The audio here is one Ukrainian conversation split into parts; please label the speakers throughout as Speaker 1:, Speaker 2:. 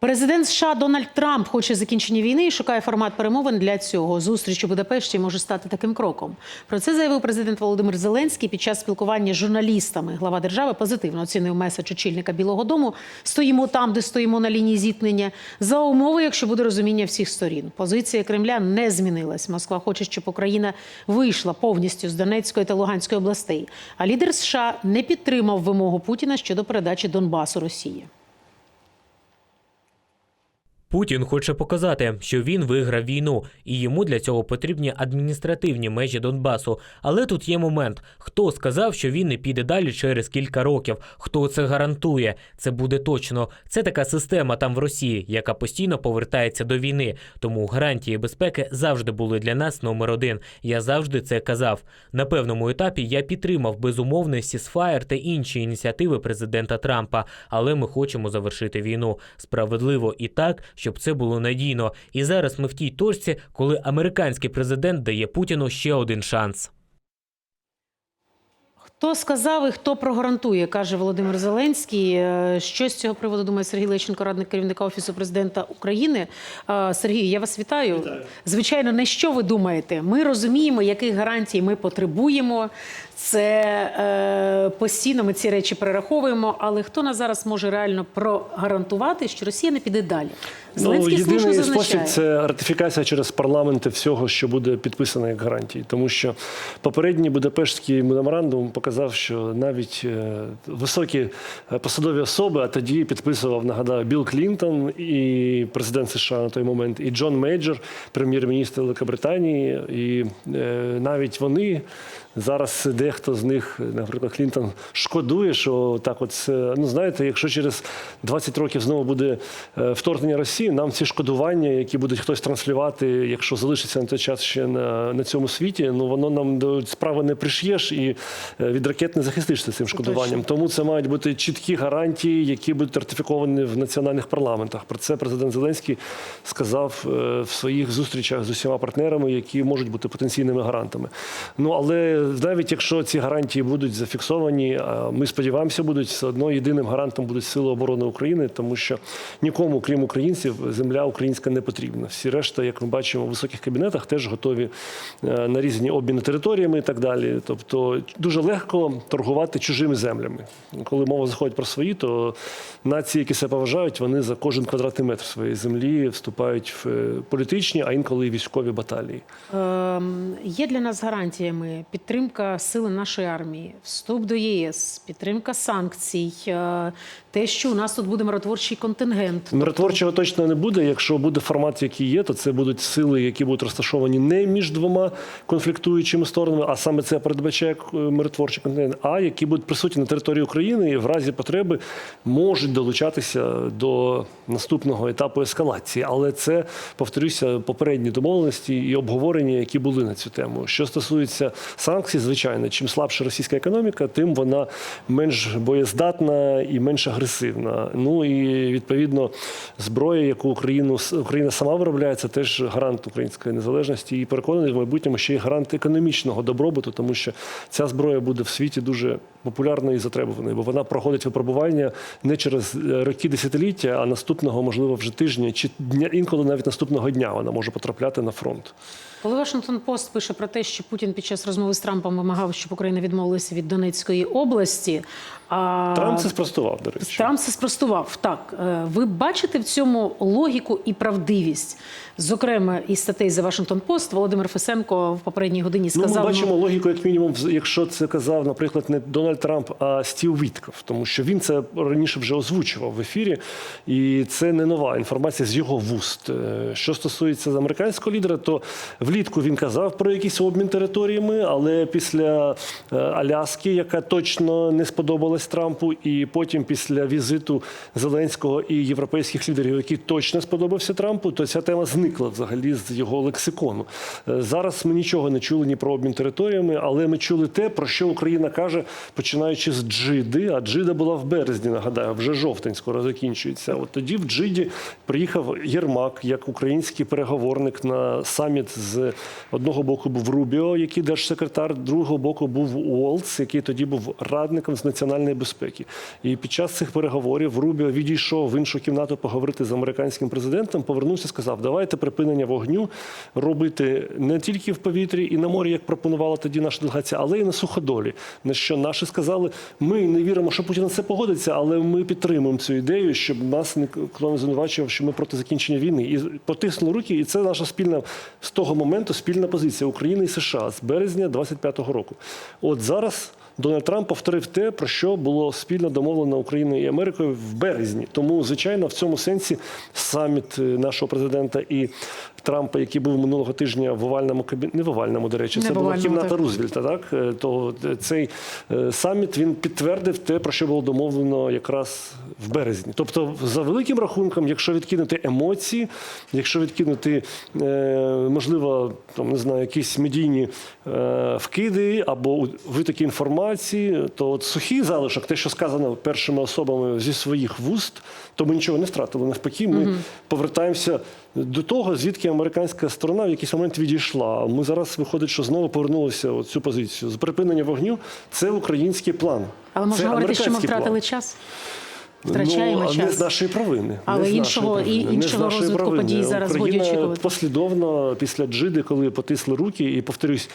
Speaker 1: Президент США Дональд Трамп хоче закінчення війни і шукає формат перемовин для цього. Зустріч у Будапешті може стати таким кроком. Про це заявив президент Володимир Зеленський під час спілкування з журналістами. Глава держави позитивно оцінив меседж очільника Білого Дому. Стоїмо там, де стоїмо на лінії зіткнення. За умови, якщо буде розуміння всіх сторін. Позиція Кремля не змінилась. Москва хоче, щоб Україна вийшла повністю з Донецької та Луганської областей. А лідер США не підтримав вимогу Путіна щодо передачі Донбасу Росії.
Speaker 2: Путін хоче показати, що він виграв війну, і йому для цього потрібні адміністративні межі Донбасу. Але тут є момент: хто сказав, що він не піде далі через кілька років? Хто це гарантує? Це буде точно. Це така система там в Росії, яка постійно повертається до війни. Тому гарантії безпеки завжди були для нас номер один. Я завжди це казав. На певному етапі я підтримав безумовний сісфаєр та інші ініціативи президента Трампа, але ми хочемо завершити війну справедливо і так, щоб це було надійно. І зараз ми в тій точці, коли американський президент дає Путіну ще один шанс.
Speaker 1: Хто сказав і хто прогарантує, каже Володимир Зеленський. Е, Що з цього приводу думає Сергій Лещенко, радник керівника офісу президента України? Е, Сергій, я вас вітаю. Звичайно, не що ви думаєте? Ми розуміємо, яких гарантій ми потребуємо. Це е, постійно ми ці речі перераховуємо. Але хто нас зараз може реально прогарантувати, що Росія не піде далі? Зеленський
Speaker 3: ну, єдиний
Speaker 1: зазначає.
Speaker 3: спосіб це ратифікація через парламенти всього, що буде підписано як гарантії. Тому що попередній Будапештський меморандум показав, що навіть е, високі е, посадові особи, а тоді підписував, нагадаю, Білл Клінтон і президент США на той момент, і Джон Мейджор, прем'єр-міністр Великобританії, і е, навіть вони. Зараз дехто з них, наприклад, Клінтон, шкодує, що так, от це, ну знаєте, якщо через 20 років знову буде е, вторгнення Росії, нам ці шкодування, які будуть хтось транслювати, якщо залишиться на той час ще на, на цьому світі, ну воно нам до справи не пришиєш і е, від ракет не захистишся цим шкодуванням. Тому це мають бути чіткі гарантії, які будуть ратифіковані в національних парламентах. Про це президент Зеленський сказав е, в своїх зустрічах з усіма партнерами, які можуть бути потенційними гарантами. Ну але навіть якщо ці гарантії будуть зафіксовані, ми сподіваємося, будуть все одно єдиним гарантом будуть сили оборони України, тому що нікому, крім українців, земля українська не потрібна. Всі решта, як ми бачимо, в високих кабінетах теж готові е, на різні обміни територіями і так далі. Тобто дуже легко торгувати чужими землями. Коли мова заходить про свої, то нації, які себе поважають, вони за кожен квадратний метр своєї землі вступають в е, політичні, а інколи і військові баталії.
Speaker 1: Ем, Є для нас гарантіями підтримка сили нашої армії, вступ до ЄС, підтримка санкцій, е, те, що у нас тут буде миротворчий контингент.
Speaker 3: Миротворчого точно не буде. Якщо буде формат, який є, то це будуть сили, які будуть розташовані не між двома конфліктуючими сторонами, а саме це передбачає е, миротворчий континент, а які будуть присутні на території України і в разі потреби можуть долучатися до наступного етапу ескалації. Але це повторюся попередні домовленості і обговорення, які були на цю тему. Що стосується санкцій, звичайно, чим слабша російська економіка, тим вона менш боєздатна і менш агресивна. Ну і відповідно зброя, яку Україну Україна сама виробляє, це теж гарант української незалежності. І переконаний в майбутньому ще й гарант економічного добробуту, тому що ця зброя буде в світі дуже популярною і затребуваною, бо вона проходить випробування не через е, роки десятиліття, а наступного, можливо, вже тижня чи дня, інколи навіть наступного дня вона може потрапляти на фронт.
Speaker 1: Коли Вашингтон Пост пише про те, що Путін під час розмови з Трампом вимагав, щоб Україна відмовилася від Донецької області, а
Speaker 3: Трамп це спростував, до речі.
Speaker 1: Трамп це спростував. Так, е, ви бачите в цьому логіку і правдивість. Зокрема, із статей за Вашингтон Пост Володимир Фесенко в попередній годині
Speaker 3: Ну,
Speaker 1: сказав.
Speaker 3: ми бачимо логіку, як мінімум, якщо це казав, наприклад, не Дональд Трамп, а Стів Вітков, тому що він це раніше вже озвучував в ефірі, і це не нова інформація з його вуст. Е, Що стосується американського лідера, то влітку він казав про якийсь обмін територіями, але після е, Аляски, яка точно не сподобалась Трампу, і потім після візиту Зеленського і європейських лідерів, який точно сподобався Трампу, то ця тема зникла взагалі з його лексикону. Е, Зараз ми нічого не чули ні про обмін територіями, але ми чули те, про що Україна каже, починаючи з Джиди. А Джида була в березні, нагадаю, вже жовтень скоро закінчується. От тоді в Джиді приїхав Єрмак як український переговорник на саміт з з одного боку був Рубіо, який держсекретар, другого боку був Уолтс, який тоді був радником з національної безпеки. І під час цих переговорів Рубіо відійшов в іншу кімнату поговорити з американським президентом, повернувся, сказав: давайте припинення вогню робити не тільки в повітрі і на морі, як пропонувала тоді наша делегація, але й на суходолі. На що наші сказали: ми не віримо, що Путін на це погодиться, але ми підтримуємо цю ідею, щоб нас ніхто не звинувачував, що ми проти закінчення війни. І потиснули руки, і це наша спільна з того моменту спільна позиція України і США з березня 25-го року. От зараз. Дональд Трамп повторив те, про що було спільно домовлено Україною і Америкою в березні. Тому, звичайно, в цьому сенсі саміт е, нашого президента і Трампа, який був минулого тижня в овальному кабінеті, не в овальному, до речі,
Speaker 1: Не
Speaker 3: це була кімната
Speaker 1: так.
Speaker 3: Рузвельта. Так Е, то е, цей саміт він підтвердив те, про що було домовлено якраз в березні. Тобто, за великим рахунком, якщо відкинути емоції, якщо відкинути можливо, там не знаю, якісь медійні вкиди або витоки інформації, то от сухий залишок, те, що сказано першими особами зі своїх вуст, то ми нічого не втратили. Навпаки, ми повертаємося до того, звідки американська сторона в якийсь момент відійшла. Ми зараз виходить, що знову повернулися в цю позицію. З припинення вогню це український план.
Speaker 1: Але можна
Speaker 3: Це
Speaker 1: говорити, що ми втратили
Speaker 3: план.
Speaker 1: час? Втрачаємо
Speaker 3: ну,
Speaker 1: час.
Speaker 3: Не з нашої провини.
Speaker 1: Але
Speaker 3: не
Speaker 1: іншого- і-
Speaker 3: провини, з
Speaker 1: іншого розвитку
Speaker 3: провини.
Speaker 1: подій зараз
Speaker 3: Україна
Speaker 1: очікувати.
Speaker 3: послідовно після Джиди, коли потисли руки, і повторюсь,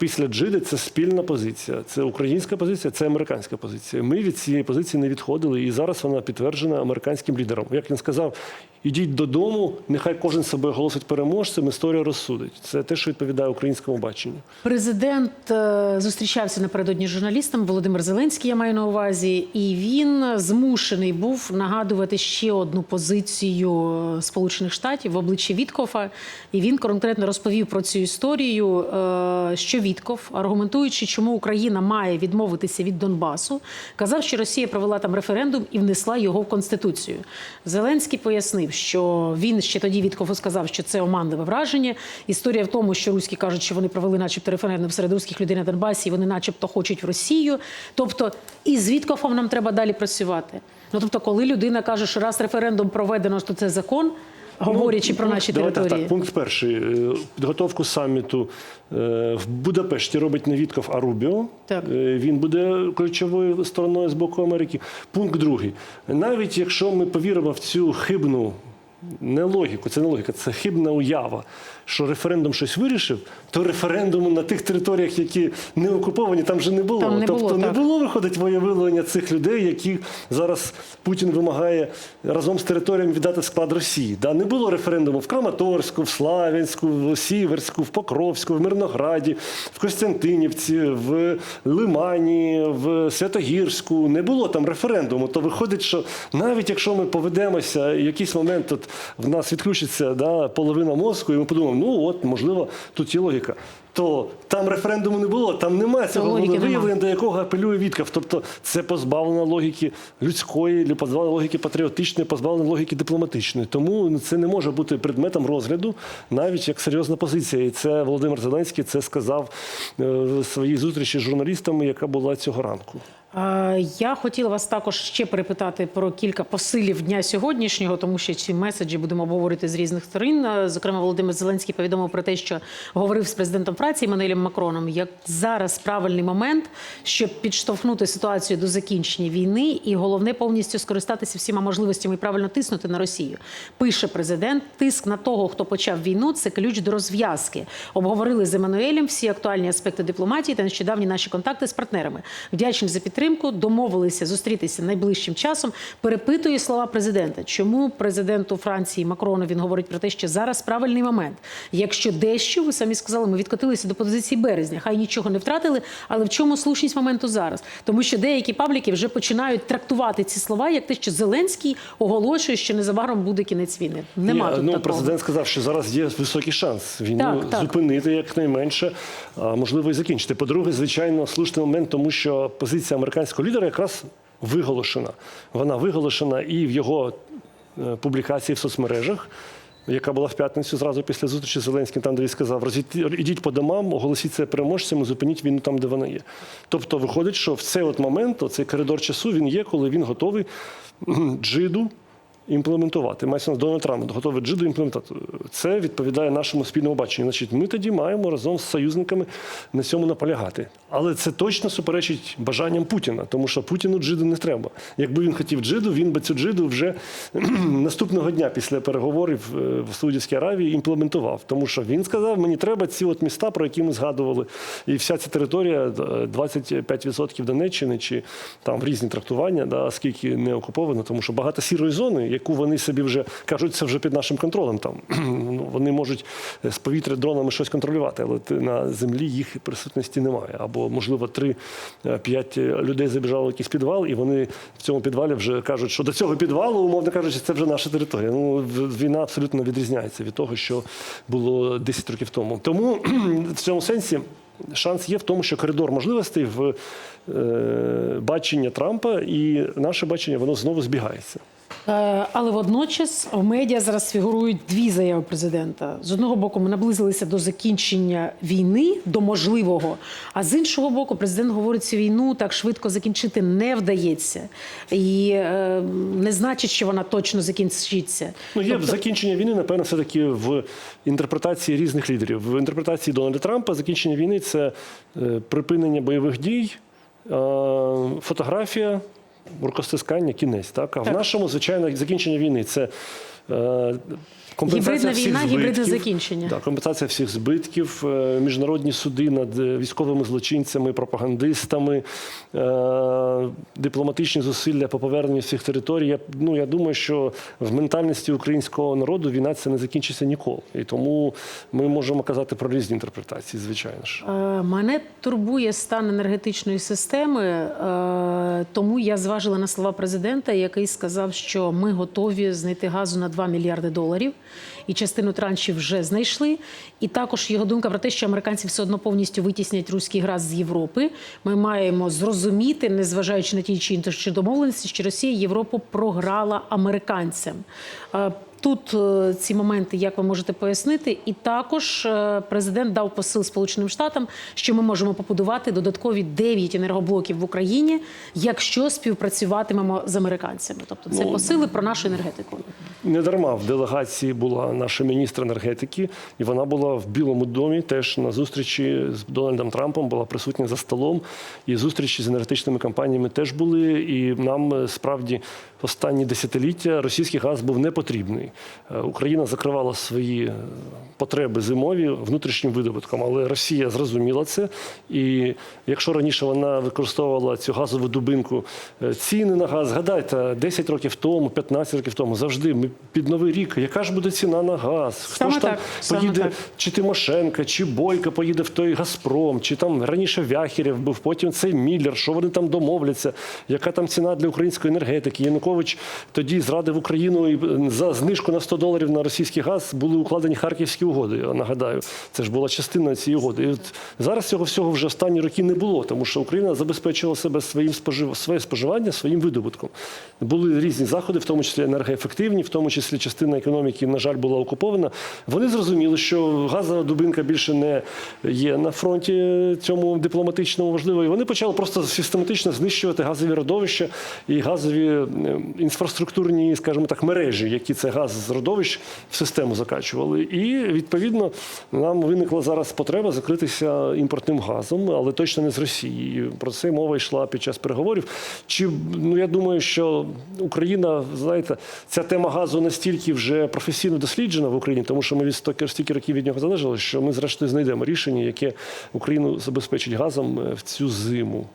Speaker 3: після Джиди це спільна позиція. Це українська позиція, це американська позиція. Ми від цієї позиції не відходили, і зараз вона підтверджена американським лідером. Як він сказав, ідіть додому, нехай кожен себе оголосить переможцем, історія розсудить. Це те, що відповідає українському баченню.
Speaker 1: Президент е, зустрічався напередодні з журналістом Володимир Зеленський, я маю на увазі, і він змушений був нагадувати ще одну позицію е, Сполучених Штатів в обличчі Віткофа. І він конкретно розповів про цю історію, е, що Вітков, аргументуючи, чому Україна має відмовитися від Донбасу, казав, що Росія провела там референдум і внесла його в конституцію. Зеленський пояснив, що він ще тоді Віткову сказав, що це оманливе враження. Історія в тому, що руські кажуть, що вони провели, начебто, референдум серед руських людей на Донбасі, і вони, начебто, хочуть в Росію. Тобто, і з Віткофом нам треба далі працювати. Ну тобто, коли людина каже, що раз референдум проведено, то це закон, говорячи про наші
Speaker 3: Давайте
Speaker 1: території.
Speaker 3: Так, пункт перший. Е, Підготовку саміту е, в Будапешті робить не Вітков, а Рубіо.
Speaker 1: Так.
Speaker 3: Е, Він буде ключовою стороною з боку Америки. Пункт другий. Навіть якщо ми повіримо в цю хибну. Не логіку, це не логіка, це хибна уява, що референдум щось вирішив, то референдуму на тих територіях, які не окуповані, там вже не було.
Speaker 1: Там не
Speaker 3: тобто
Speaker 1: було,
Speaker 3: не
Speaker 1: так.
Speaker 3: було виходить волевиявлення цих людей, які зараз Путін вимагає разом з територіями віддати склад Росії. Да, не було референдуму в Краматорську, в Славянську, в Сіверську, в Покровську, в Мирнограді, в Костянтинівці, в Лимані, в Святогірську. Не було там референдуму. То виходить, що навіть якщо ми поведемося, якийсь момент от в нас відключиться да, половина мозку, і ми подумаємо, ну от можливо, тут є логіка. То там референдуму не було, там немає цього виявлення, до якого апелює Вітков. Тобто це позбавлено логіки людської, позбавлено логіки патріотичної, позбавлено логіки дипломатичної. Тому це не може бути предметом розгляду, навіть як серйозна позиція. І це Володимир Зеленський це сказав е, в своїй зустрічі з журналістами, яка була цього ранку.
Speaker 1: Я хотіла вас також ще перепитати про кілька посилів дня сьогоднішнього, тому що ці меседжі будемо обговорити з різних сторін. Зокрема, Володимир Зеленський повідомив про те, що говорив з президентом Франції Мануелем Макроном. Як зараз правильний момент, щоб підштовхнути ситуацію до закінчення війни, і головне повністю скористатися всіма можливостями і правильно тиснути на Росію. Пише президент: тиск на того, хто почав війну, це ключ до розв'язки. Обговорили з Еммануелем всі актуальні аспекти дипломатії та нещодавні наші контакти з партнерами. Вдячні за підтримку. Домовилися зустрітися найближчим часом. Перепитує слова президента. Чому президенту Франції Макрону він говорить про те, що зараз правильний момент. Якщо дещо, ви самі сказали, ми відкотилися до позиції березня. Хай нічого не втратили, але в чому слушність моменту зараз? Тому що деякі пабліки вже починають трактувати ці слова як те, що Зеленський оголошує, що незабаром буде кінець війни. Нема
Speaker 3: Ні,
Speaker 1: тут
Speaker 3: ну,
Speaker 1: такого.
Speaker 3: президент сказав, що зараз є високий шанс війну
Speaker 1: Так, так.
Speaker 3: зупинити якнайменше, а можливо і закінчити. По-друге, звичайно, слушний момент, тому що позиція американського лідера якраз виголошена. Вона виголошена і в його е, публікації в соцмережах. Яка була в п'ятницю зразу після зустрічі з Зеленським, там де він сказав: ідіть по домам, оголосіть це переможцями, зупиніть війну там, де вона є. Тобто, виходить, що в цей от момент, цей коридор часу, він є, коли він готовий джиду імплементувати. Мається Дональд Трамп готовий джиду імплементувати. Це відповідає нашому спільному баченню. Значить, ми тоді маємо разом з союзниками на цьому наполягати. Але це точно суперечить бажанням Путіна, тому що Путіну джиду не треба. Якби він хотів джиду, він би цю джиду вже наступного дня після переговорів е, в Саудівській Аравії імплементував. Тому що він сказав, мені треба ці от міста, про які ми згадували, і вся ця територія е, 25% Донеччини, чи там різні трактування, да, скільки не окуповано, тому що багато сірої зони, яку вони собі вже кажуть, це вже під нашим контролем. Там ну, вони можуть з повітря дронами щось контролювати, але на землі їх присутності немає. Або, можливо, 3-5 людей забіжали в якийсь підвал, і вони в цьому підвалі вже кажуть, що до цього підвалу, умовно кажучи, це вже наша територія. Ну, війна абсолютно відрізняється від того, що було 10 років тому. Тому в цьому сенсі. Шанс є в тому, що коридор можливостей в е, бачення Трампа і наше бачення воно знову збігається.
Speaker 1: Е, Але водночас в медіа зараз фігурують дві заяви президента. З одного боку, ми наблизилися до закінчення війни, до можливого. А з іншого боку, президент говорить, цю війну так швидко закінчити не вдається, і е, не значить, що вона точно закінчиться.
Speaker 3: Ну, є
Speaker 1: Тобто-
Speaker 3: закінчення війни, напевно, все-таки в інтерпретації різних лідерів. В інтерпретації Дональда Трампа закінчення війни це е, припинення бойових дій, е, фотографія, рукостискання, кінець. Так? А в нашому, звичайно, закінчення війни це. Е,
Speaker 1: Гібридна війна, гібридне закінчення.
Speaker 3: Так, компенсація всіх збитків, е, міжнародні суди над е, військовими злочинцями, пропагандистами, дипломатичні зусилля по поверненню всіх територій. Я, ну, я думаю, що в ментальності українського народу війна це не закінчиться ніколи. І тому ми можемо казати про різні інтерпретації, звичайно ж.
Speaker 1: Мене турбує стан енергетичної системи, тому я зважила на слова президента, який сказав, що ми готові знайти газу на 2 мільярди доларів, і частину траншів вже знайшли. І також його думка про те, що американці все одно повністю витіснять руський газ з Європи. Ми маємо зрозуміти, незважаючи на ті чи інші домовленості, що Росія Європу програла американцям. Тут е, ці моменти, як ви можете пояснити, і також е, президент дав посил Сполученим Штатам, що ми можемо побудувати додаткові 9 енергоблоків в Україні, якщо співпрацюватимемо з американцями. Тобто це
Speaker 3: Ну,
Speaker 1: посили про нашу енергетику.
Speaker 3: Не дарма в делегації була наша міністр енергетики, і вона була в Білому домі теж на зустрічі з Дональдом Трампом, була присутня за столом. І зустрічі з енергетичними компаніями теж були. І нам е, справді останні десятиліття російський газ був не потрібний. Е, Україна закривала свої е, потреби зимові внутрішнім видобутком, але Росія зрозуміла це. І якщо раніше вона використовувала цю газову дубинку, е, ціни на газ, згадайте, 10 років тому, 15 років тому, завжди ми під новий рік. Яка ж буде ціна на газ? Хто
Speaker 1: Саме
Speaker 3: ж там
Speaker 1: так,
Speaker 3: поїде,
Speaker 1: так.
Speaker 3: чи Тимошенка, чи Бойко поїде в той Газпром, чи там раніше Вяхерєв був, потім цей Міллер, що вони там домовляться, яка там ціна для української енергетики. Янукович тоді зрадив Україну і е, за знижку на 100 доларів на російський газ були укладені харківські угоди. Я нагадаю, це ж була частина цієї угоди. І от зараз цього всього вже останні роки не було, тому що Україна забезпечила себе своїм спожив... своє споживання, своїм видобутком. Були різні заходи, в тому числі енергоефективні, в тому числі частина економіки, на жаль, була окупована. Вони зрозуміли, що газова дубинка більше не є на фронті цьому дипломатичному важливо. І вони почали просто систематично знищувати газові родовища і газові е, інфраструктурні, скажімо так, мережі, які це газ з родовищ в систему закачували. І відповідно нам виникла зараз потреба закритися імпортним газом, але точно не з Росії. Про це мова йшла під час переговорів. Чи ну я думаю, що Україна, знаєте, ця тема газу настільки вже професійно досліджена в Україні, тому що ми від стільки років від нього залежали, що ми зрештою знайдемо рішення, яке Україну забезпечить газом е, в цю зиму.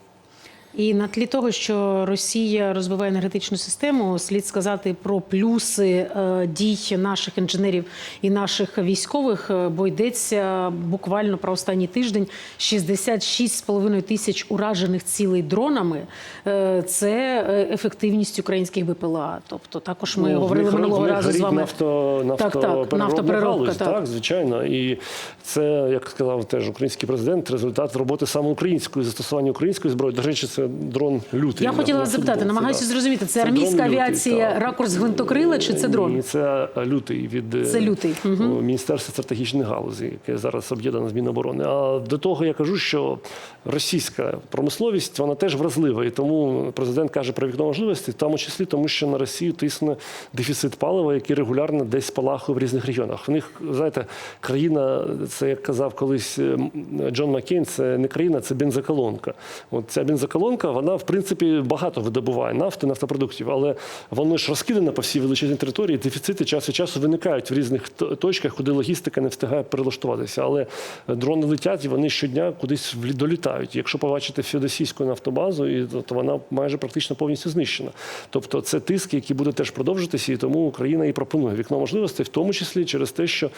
Speaker 1: І на тлі того, що Росія розбиває енергетичну систему, слід сказати про плюси е, дій наших інженерів і наших військових, е, бо йдеться буквально про останній тиждень 66,5 тисяч уражених цілей дронами. Е, Це ефективність українських БПЛА. Тобто, також ми
Speaker 3: Ну,
Speaker 1: говорили
Speaker 3: них
Speaker 1: минулого разу з вами.
Speaker 3: Нафто,
Speaker 1: Так, так, нафтопереробка, так.
Speaker 3: так, звичайно. І це, як сказав теж український президент, результат роботи саме української, застосування української зброї. До речі, це дрон лютий.
Speaker 1: Я хотіла вас запитати, намагаюся
Speaker 3: да.
Speaker 1: зрозуміти, це,
Speaker 3: Це
Speaker 1: армійська
Speaker 3: дрон лютий,
Speaker 1: авіація, ракурс гвинтокрила чи це дрон?
Speaker 3: Ні, це е, лютий від е,
Speaker 1: Це лютий.
Speaker 3: Міністерства стратегічних галузей, яке зараз об'єднане з Міноборони. А до того я кажу, що російська промисловість вона теж вразлива, і тому президент каже про вікно можливості, в тому числі тому, що на Росію тисне дефіцит палива, який регулярно десь спалахує в різних регіонах. В них знаєте, країна, це як казав колись Джон Маккейн, це не країна, це бензоколонка. От ця бензоколонка, вона в принципі багато видобуває нафти, нафтопродуктів, але воно ж розкидане по всій величезній території. Дефіцити час від часу виникають в різних точках, куди логістика не встигає перелаштуватися. Але дрони летять і вони щодня кудись долітають. Якщо побачите феодосійську нафтобазу, то вона майже практично повністю знищена. Тобто це тиск, який буде теж продовжитися, і тому Україна і пропонує вікно можливостей, в тому числі через те, що е,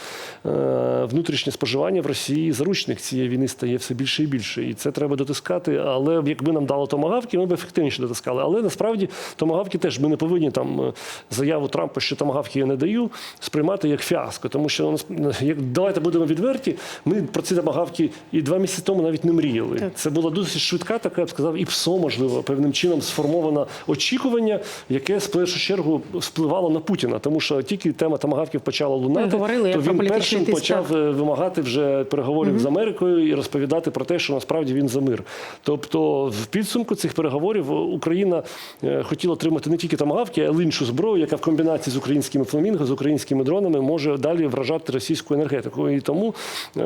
Speaker 3: внутрішнє споживання в Росії заручник цієї війни стає все більше і більше. І це треба дотискати. Але якби нам дали томагавки, ми б ефективніше дотискали. Але насправді томагавки теж ми не повинні там е, заяву Трампа, що томагавки я не даю, сприймати як фіаско. Тому що ну, як давайте будемо відверті, ми про ці томагавки і два місяці тому навіть не мріяли.
Speaker 1: Так.
Speaker 3: Це була досить швидка, така я б сказав, і ПСО, можливо, певним чином сформоване очікування, яке в першу чергу впливало на Путіна, тому що тільки тема томагавків почала лунати,
Speaker 1: говорили,
Speaker 3: то він першим
Speaker 1: тиск,
Speaker 3: почав е, вимагати вже переговорів з Америкою і розповідати про те, що насправді він за мир. Тобто, в підсумку цих переговорів Україна е, хотіла отримати не тільки томагавки, а й іншу зброю, яка в комбінації з українськими фламінго, з українськими дронами може далі вражати російську енергетику. І тому, е,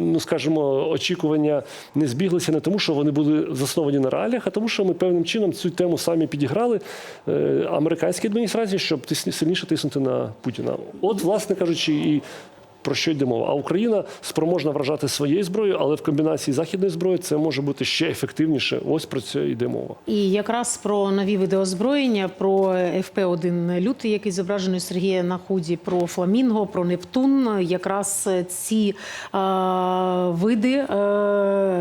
Speaker 3: ну скажімо, очікування не збіглися не тому, що вони були засновані на реаліях, а тому, що ми певним чином цю тему самі підіграли е, американській адміністрації, щоб сильніше тиснути на Путіна. От, власне кажучи, і про що йде мова? А Україна спроможна вражати своєю зброєю, але в комбінації з західною зброєю це може бути ще ефективніше. Ось про це йде мова.
Speaker 1: І якраз про нові види озброєння, про ФП-1 лютий, який зображений Сергія на худі, про Фламінго, про Нептун. Якраз ці е, види е,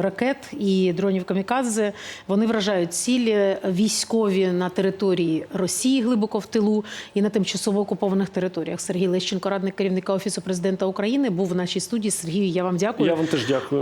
Speaker 1: ракет і дронів камікадзе вони вражають цілі військові на території Росії глибоко в тилу і на тимчасово окупованих територіях. Сергій Лещенко, радник керівника офісу президента України, був в нашій студії. Сергію, я вам дякую.
Speaker 3: Я вам теж дякую.